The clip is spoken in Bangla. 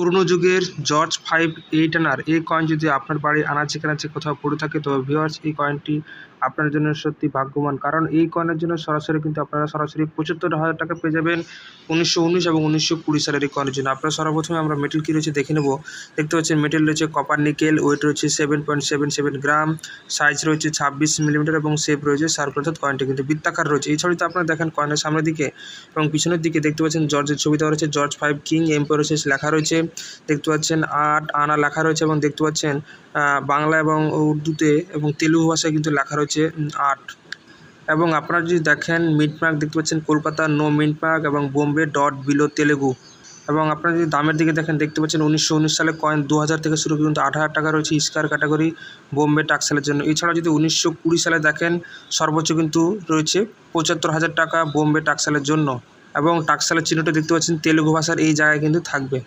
পুরনো যুগের জর্জ ফাইভ এইট আনার এই কয়েন যদি আপনার বাড়ির আনাচে কানাচে কোথাও পড়ে থাকে তো ভিওয়ার্স এই কয়েনটি আপনার জন্য সত্যি ভাগ্যবান। কারণ এই কয়েনের জন্য সরাসরি কিন্তু আপনারা সরাসরি পঁচাত্তর হাজার টাকা পেয়ে যাবেন উনিশশো উনিশ এবং উনিশশো কুড়ি সালের এই কয়েনের জন্য। আপনারা সর্বপ্রথমে আমরা মেটেল কী রয়েছে দেখে নেব। দেখতে পাচ্ছেন মেটেল রয়েছে কপার নিকেল ওয়েট রয়েছে seven point seven seven gram size রয়েছে ছাব্বিশ মিলিমিটার এবং শেপ রয়েছে সার্কুল অর্থাৎ কয়েনটি কিন্তু বৃত্তাকার রয়েছে। এই ছবিতে আপনারা দেখেন কয়েনের সামনের দিকে এবং পিছনের দিকে দেখতে পাচ্ছেন জর্জের ছবি দেওয়া রয়েছে। জর্জ ফাইভ কিং এম্পোরেসিস লেখা রয়েছে। দেখতে পাচ্ছেন আট আনা লেখা রয়েছে এবং দেখতে পাচ্ছেন বাংলা এবং উর্দুতে এবং তেলুগু ভাষায় কিন্তু লেখা রয়েছে আট। এবং আপনারা যদি দেখেন মিট মার্ক দেখতে পাচ্ছেন কলকাতা নো মিট মার্ক এবং বোম্বে ডট বিলো তেলেগু। এবং আপনারা যদি দামের দিকে দেখেন, দেখতে পাচ্ছেন উনিশশো উনিশ সালে কয়েন দু হাজার থেকে শুরু কিন্তু আট হাজার টাকা রয়েছে স্কার ক্যাটাগরি বোম্বে টাক্সেলের জন্য। এছাড়া যদি উনিশশো কুড়ি সালে দেখেন, সর্বোচ্চ কিন্তু রয়েছে পঁচাত্তর হাজার টাকা বোম্বে টাক্সেলের জন্য। এবং টাক্সালের চিহ্নটা দেখতে পাচ্ছেন, তেলুগু ভাষার এই জায়গায় কিন্তু থাকবে।